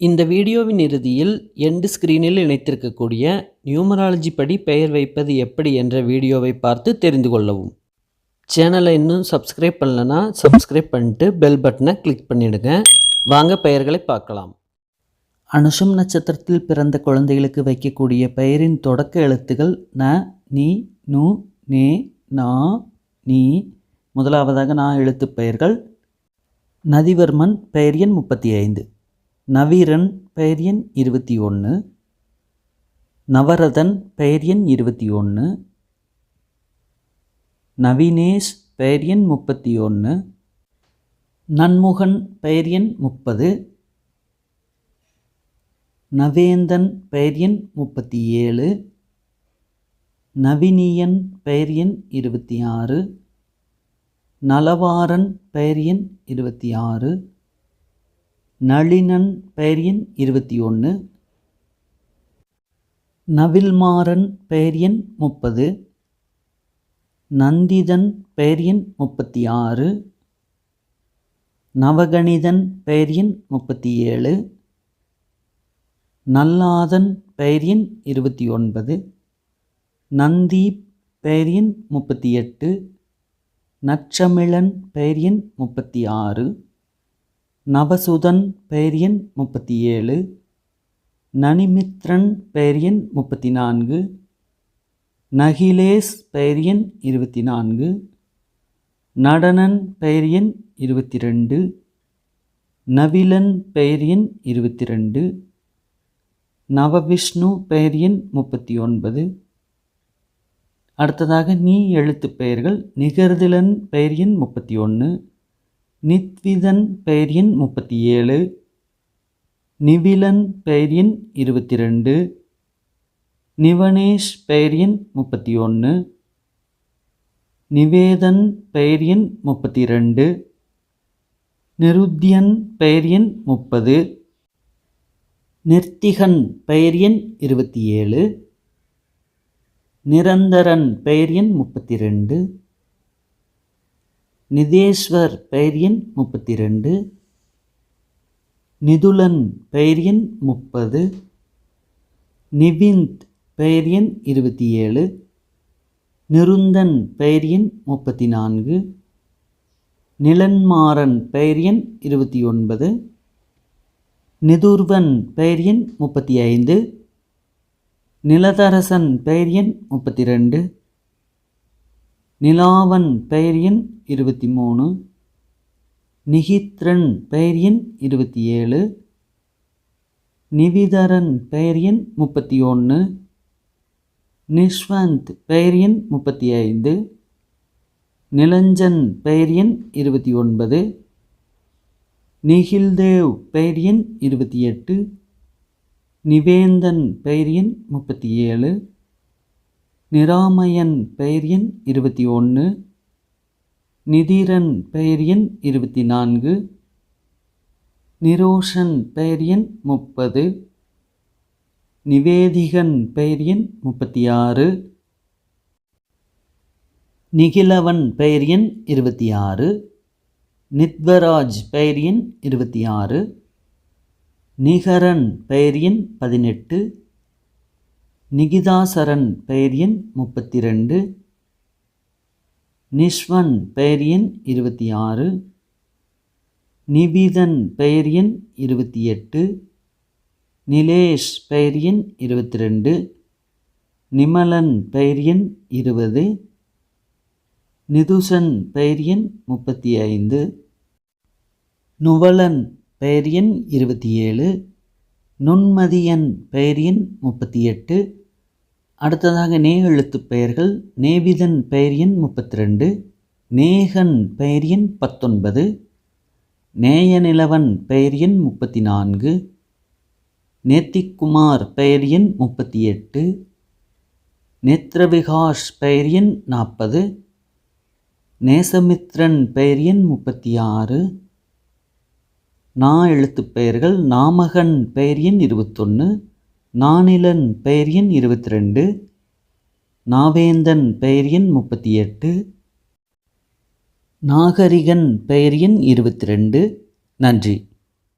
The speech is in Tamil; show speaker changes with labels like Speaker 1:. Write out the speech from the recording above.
Speaker 1: இந்த வீடியோவின் இறுதியில் எண்டு ஸ்க்ரீனில் இணைத்திருக்கக்கூடிய நியூமராலஜி படி பெயர் வைப்பது எப்படி என்ற வீடியோவை பார்த்து தெரிந்து கொள்ளவும். சேனலை இன்னும் சப்ஸ்கிரைப் பண்ணலனா சப்ஸ்கிரைப் பண்ணிட்டு பெல் பட்டனை கிளிக் பண்ணிவிடுங்க வாங்க பெயர்களை பார்க்கலாம். அனுஷம் நட்சத்திரத்தில் பிறந்த குழந்தைகளுக்கு வைக்கக்கூடிய பெயரின் தொடக்க எழுத்துகள் ந நீ நு நே நா நீ. முதலாவதாக நான் எழுத்து பெயர்கள் நதிவர்மன் பெயர் எண் முப்பத்தி ஐந்து. நவீரன் பெயர் எண் இருபத்தி ஒன்று நவரதன் பெயர் எண் இருபத்தி ஒன்று நவீனேஷ் பெயர் எண் முப்பத்தி ஒன்று நன்முகன் பெயர் எண் முப்பது நவேந்தன் பெயர் எண் முப்பத்தி ஏழு நவினியன் பெயர் எண் இருபத்தி ஆறு நலவாரன் பெயர் எண் இருபத்தி ஆறு நளினன் பெயர் எண் இருபத்தி ஒன்று. நவில்மாறன் பெயர் எண் முப்பது. நந்திதன் பெயர் எண் முப்பத்தி ஆறு. நவகணிதன் பெயர் எண் முப்பத்தி ஏழு. நல்லாதன் பெயர் எண் இருபத்தி ஒன்பது. நந்தீப் பெயர் எண் முப்பத்தி எட்டு. நச்சமிழன் பெயர் எண் முப்பத்தி ஆறு. நவசுதன் பெயர் எண் முப்பத்தி ஏழு நனிமித்ரன் பெயர் எண் முப்பத்தி நான்கு நகிலேஷ் பெயர் எண் இருபத்தி நான்கு நடனன் பெயர் எண் இருபத்தி ரெண்டு நவிலன் பெயர் எண் இருபத்தி ரெண்டு நவவிஷ்ணு பெயர் எண் முப்பத்தி ஒன்பது அடுத்ததாக நீ எழுத்து பெயர்கள் நிகர்திலன் பெயர் எண் முப்பத்தி ஒன்று நித்விதன் பெயர் எண் முப்பத்தி ஏழு நிவிலன் பெயர் எண் இருபத்தி ரெண்டு நிவனேஷ் பெயர் எண் முப்பத்தி ஒன்று நிவேதன் பெயர் எண் முப்பத்தி ரெண்டு நிருத்யன் பெயர் எண் முப்பது நிர்த்திகன் பெயர் எண் இருபத்தி ஏழு நிரந்தரன் பெயர் எண் முப்பத்தி ரெண்டு நிதேஸ்வர் பெயர் எண் முப்பத்தி ரெண்டு நிதுலன் பெயர் எண் முப்பது நிவிந்த் பெயர் எண் இருபத்தி ஏழு நிருந்தன் பெயர் எண் முப்பத்தி நான்கு நிலன்மாறன் பெயர் எண் இருபத்தி ஒன்பது நிதுர்வன் பெயர் எண் முப்பத்தி ஐந்து நிலதரசன் பெயர் எண் முப்பத்தி ரெண்டு நிலாவன் பெயர் எண் இருபத்தி மூணு நிகித்ரன் பெயர் எண் இருபத்தி ஏழு நிவிதரன் பெயர் எண் முப்பத்தி ஒன்று நிஷ்வந்த் பெயர் எண் முப்பத்தி ஐந்து நிலஞ்சன் பெயர் எண் இருபத்தி ஒன்பது நிகில்தேவ் பெயர் எண் இருபத்தி எட்டு நிவேந்தன் பெயர் எண் முப்பத்தி ஏழு நிராமயன் பெயர் எண் இருபத்தி ஒன்று நிதிரன் பெயர் எண் இருபத்தி நான்கு நிரோஷன் பெயர் எண் முப்பது நிவேதிகன் பெயர் எண் முப்பத்தி ஆறு நிகிலவன் பெயர் எண் இருபத்தி ஆறு நித்வராஜ் பெயர் எண் இருபத்தி ஆறு நிகரன் பெயர் எண் பதினெட்டு நிகிதாசரன் பெயர் எண் முப்பத்தி ரெண்டு நிஷ்வன் பெயர் எண் இருபத்தி ஆறு நிவிதன் பெயர் எண் இருபத்தி எட்டு நிலேஷ் பெயர் எண் இருபத்தி ரெண்டு நிமலன் பெயர் எண் இருபது நிதுசன் பெயர் எண் முப்பத்தி ஐந்து நுவலன் பெயர் எண் இருபத்தி ஏழு நுண்மதியன் பெயரின் முப்பத்தி எட்டு அடுத்ததாக நே எழுத்து பெயர்கள் நேவிதன் பெயரியன் முப்பத்தி ரெண்டு நேகன் பெயரியன் பத்தொன்பது நேயநிலவன் பெயர் முப்பத்தி நான்கு நேத்திக்குமார் பெயரியன் முப்பத்தி எட்டு நேத்ரவிகாஷ் பெயரியன் நாற்பது நேசமித்ரன் பெயரியன் முப்பத்தி ஆறு நா எழுத்துப் பெயர்கள் நாமகன் பெயர் எண் இருபத்தொன்று நானிலன் பெயர் எண் இருபத்தி ரெண்டு நாவேந்தன் பெயர் எண் முப்பத்தி எட்டு நாகரிகன் பெயர் எண் இருபத்தி ரெண்டு நன்றி.